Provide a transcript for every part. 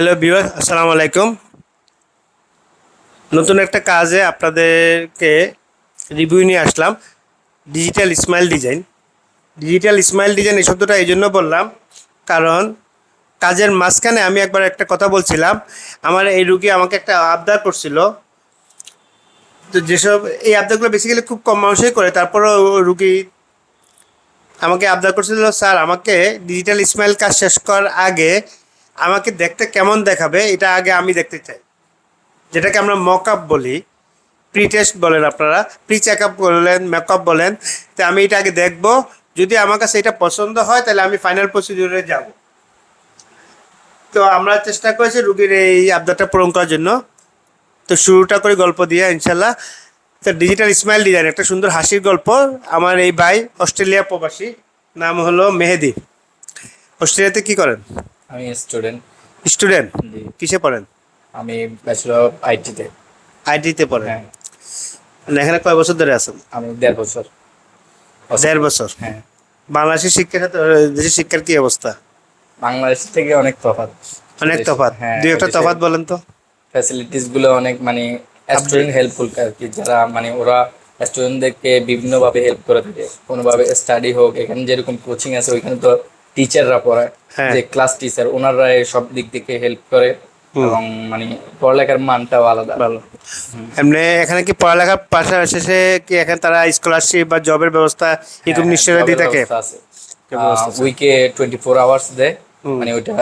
Hello beware আসসালামু আলাইকুম। নতুন একটা কাজে আপনাদেরকে রিভিউ নিয়ে আসলাম digital smile design digital smile design এই শব্দটা এই জন্য বললাম, কারণ কাজের মাঝখানে আমি একবার একটা কথা বলছিলাম, আমার এই রুগী আমাকে একটা আবদার করছিল। তো যেসব, এই আবদারগুলো বেসিক্যালি খুব কম মানুষই করে, তারপরও রুগী আমাকে আবদার করছিল, স্যার, আমাকে ডিজিটাল স্মাইল কাজ শেষ করার আগে আমাকে দেখতে কেমন দেখাবে, এটা আগে আমি দেখতে চাই। যেটাকে আমরা মক আপ বলি প্রি টেস্ট বলেন আপনারা প্রি চেক আপ বলেন মেকআপ বলেন, তো আমি এটা আগে দেখব। যদি আমার কাছে এটা পছন্দ হয়, তাহলে আমি ফাইনাল প্রসিডিউরে যাব। তো আমরা চেষ্টা করেছি রুগীর এই আবদারটা পূরণ করার জন্য। তো শুরুটা করি গল্প দিয়ে ইনশাল্লাহ তো ডিজিটাল স্মাইল ডিজাইন একটা সুন্দর হাসির গল্প। আমার এই ভাই অস্ট্রেলিয়া প্রবাসী, নাম হলো মেহেদি। অস্ট্রেলিয়াতে কি করেন? আমি স্টুডেন্ট স্টুডেন্ট কিসে পড়েন? আমি ব্যাচেলর অফ আইটিতে আইটিতে পড়েন? হ্যাঁ। মানে এখানে কয় বছর ধরে আছেন? আমি দেড় বছর। দেড় বছর? হ্যাঁ। বাংলাদেশের শিক্ষার সাথে দেশের শিক্ষার কি অবস্থা? বাংলাদেশ থেকে অনেক তফাৎ। অনেক তফাৎ? হ্যাঁ দুই একটা তফাৎ বলেন তো। ফ্যাসিলিটিসগুলো অনেক মানে স্টুডেন্ট হেল্পফুল আর কি। যারা মানে ওরা স্টুডেন্টদেরকে বিভিন্নভাবে হেল্প করে থাকে। কোনোভাবে স্টাডি হোক এখানে যেরকম কোচিং আছে ওইখানে তো টিচাররা পড়ায় হ্যাঁ। যে ক্লাস টিচার ওনারা সব দিক থেকে হেল্প করে এবং মানে পড়ালেখার মানটাও আলাদা। ভালো। এমনি এখানে কি পড়ালেখার পাশাপাশি কি এখানে তারা স্কলারশিপ বা জবের ব্যবস্থা এরকম নিশ্চয়তা দিয়ে থাকে? উইকে টোয়েন্টি ফোর আওয়ার্স দেয়। মানে ওইটা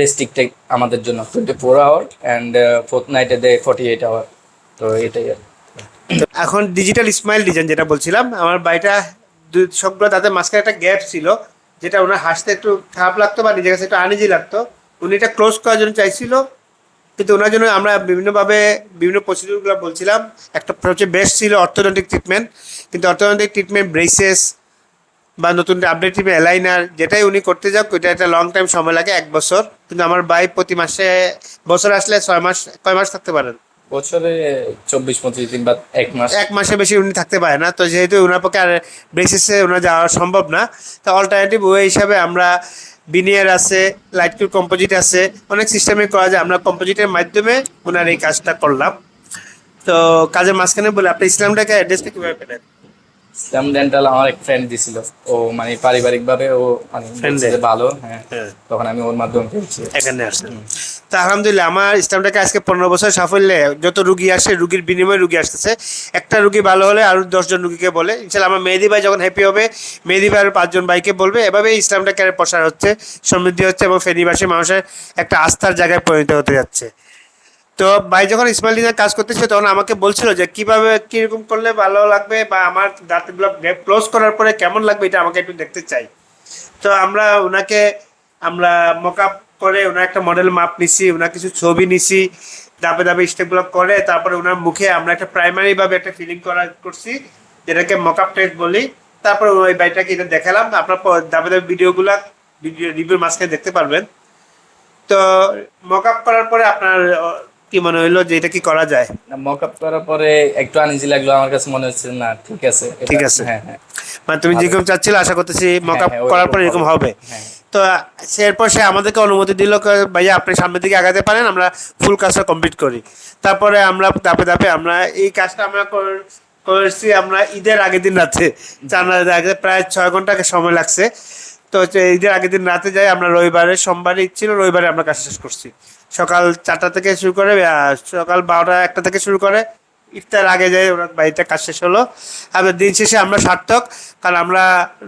রেস্ট্রিক্টেড আমাদের জন্য। Twenty four hour and fourth নাইটে দেয় ফর্টি এইট আওয়ার তো এটাই আর এখন ডিজিটাল স্মাইল ডিজাইন যেটা বলছিলাম আমার বাড়িটা সবগুলো তাদের মাঝখানে একটা গ্যাপ ছিল। যেটা ওনার হাসতে একটু খারাপ লাগতো বা নিজের কাছে একটু আনিজি লাগতো, উনি এটা ক্লোজ করার জন্য চাইছিল। কিন্তু ওনার জন্য আমরা বিভিন্নভাবে বিভিন্ন প্রসিডিউরগুলো বলছিলাম। একটা সবচেয়ে বেস্ট ছিল অর্থনৈতিক ট্রিটমেন্ট কিন্তু অর্থনৈতিক ট্রিটমেন্ট ব্রেসেস বা নতুন আপডেট ট্রিটমেন্ট অ্যালাইনার যেটাই উনি করতে যাক, ওইটা একটা লং টাইম সময় লাগে, এক বছর। কিন্তু আমার ভাই প্রতি মাসে, বছর আসলে ছয় মাস, কয় মাস থাকতে পারেন? বছরে চব্বিশ পঁচিশ দিন বা এক মাস। এক মাসে বেশি উনি থাকতে পারে না। তো যেহেতু ওনার পক্ষে আর বেসিসে ওনার যাওয়া সম্ভব না তো অল্টারনেটিভ ওয়ে হিসাবে আমরা বিনিয়ার আছে লাইট কম্পোজিট আছে অনেক সিস্টেমে করা যায়। আমরা কম্পোজিটের মাধ্যমে ওনার এই কাজটা করলাম। তো কাজের মাঝখানে বলে আপনি ইসলামটাকে অ্যাড্রেসটা কীভাবে পেলেন? ইসলাম ডেন্টাল আমার এক ফ্রেন্ড দিছিল। ও মানে পারিবারিক ভাবে ও মানে ভালো হ্যাঁ। হ্যাঁ। তখন আমি ওর মাধ্যমে এখানে আসছেন। তো আলহামদুলিল্লাহ, আমার ইসলামটাকে আজকে পনেরো বছর সাফল্যে যত রুগী আসে, রুগীর বিনিময়ে রুগী আসতেছে। একটা রুগী ভালো হলে আরও দশজন রুগীকে বলে। ইনশাল্লাহ আমার মেহেদি ভাই যখন হ্যাপি হবে, মেহেদি ভাই আরও পাঁচজন ভাইকে বলবে। এভাবে ইসলামটাকে আর প্রসার হচ্ছে, সমৃদ্ধি হচ্ছে এবং ফেনীবাসী মানুষের একটা আস্থার জায়গায় পরিণত হতে যাচ্ছে। তো ভাই যখন ইসমাইল ডিনের কাজ করতেছিল, তখন আমাকে বলছিল যে, কীভাবে, কীরকম করলে ভালো লাগবে বা আমার দাঁতগুলো ক্লোজ করার পরে কেমন লাগবে? এটা আমাকে একটু দেখতে চাই। তো আমরা ওনাকে, আমরা মকআপ করে ওনার একটা মডেল মাপ নিছি ওনার কিছু ছবি নিছি দাপে দাপে স্টেপগুলো করে তারপরে ওনার মুখে আমরা একটা প্রাইমারি ভাবে একটা ফিলিং করা করছি যেটাকে মকআপ টেস্ট বলি। তারপরে ওই বাড়িটাকে এটা দেখালাম আপনার প- দাপে দাপে ভিডিওগুলা ভিডিও রিভিউর মাঝখানে দেখতে পারবেন। তো মকআপ করার পরে আপনার কি মনে হইল যে এটা কি করা যায়? মক আপ করার পরে একটু আনইজি লাগল আমার কাছে মনে হচ্ছে না ঠিক আছে ঠিক আছে। হ্যাঁ হ্যাঁ। মানে তুমি যেরকম চাচ্ছিলে আশা করতেছি মকআপ হ্যাঁ, ওইরকম করার পরে এরকম হবে। হবে। হ্যাঁ। তো এরপর সে আমাদেরকে অনুমতি দিল ভাইয়া, আপনি সামনের দিকে আগাতে পারেন, আমরা ফুল কাজটা কমপ্লিট করি। তারপরে আমরা ধাপে ধাপে আমরা এই কাজটা আমরা কর- করেছি আমরা ঈদের আগের দিন রাতে। চার আগে প্রায় ছয় ঘণ্টা সময় লাগছে। তো ঈদের আগের দিন রাতে যাই আমরা রবিবারে, সোমবারে ছিল, রবিবারে আমরা কাজ শেষ করছি। সকাল চারটা থেকে শুরু করে সকাল বারোটা একটা থেকে শুরু করে ইফতার আগে যাই ওরা বাড়িতে কাজ শেষ হলো। আর দিন শেষে আমরা সার্থক কারণ আমরা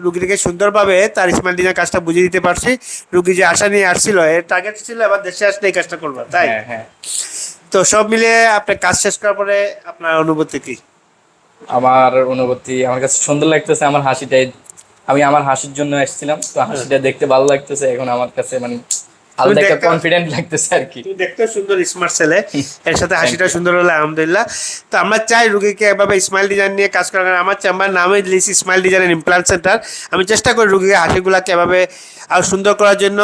রুগীটিকে সুন্দরভাবে তার ইসমাইল দিনের কাজটা বুঝিয়ে দিতে পারছি। রুগী যে আশা নিয়ে আসছিল এর টার্গেট ছিল আবার দেশে আসলে এই কাজটা করব তাই? হ্যাঁ হ্যাঁ। তো সব মিলিয়ে আপনার কাজ শেষ করার পরে আপনার অনুভূতি কি? আমার অনুভূতি আমার কাছে সুন্দর লাগতেছে আমার হাসিটাই। আমি আমার হাসির জন্য এসেছিলাম তো হাসিটা দেখতে ভালো লাগতেছে এখন আমার কাছে মানে আলাদা একটা কনফিডেন্ট লাগতেছে আর কি। দেখতে সুন্দর স্মার্ট ছেলে। এর সাথে হাসিটা সুন্দর হলে আলহামদুলিল্লাহ। তো আমরা চাই রুগীকে এভাবে স্মাইল ডিজাইন নিয়ে কাজ করার আমার চেম্বার নামে লিখি স্মাইল ডিজাইন ইমপ্লান্ট সেন্টার আমি চেষ্টা করি রুগীকে হাসিগুলাকে এভাবে আরও সুন্দর করার জন্য।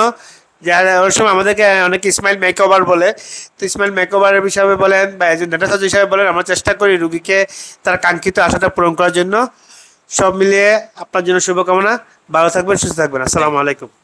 যারা ওই সময় আমাদেরকে অনেকে স্মাইল মেকওভার বলে। তো স্মাইল মেকওভারের হিসাবে বলেন বা একজন ডেটা সার্জন হিসাবে বলেন আমরা চেষ্টা করি রুগীকে তার কাঙ্ক্ষিত আশাটা পূরণ করার জন্য। সব মিলিয়ে আপনার জন্য শুভকামনা। ভালো থাকবেন সুস্থ থাকবেন। আসসালামু আলাইকুম।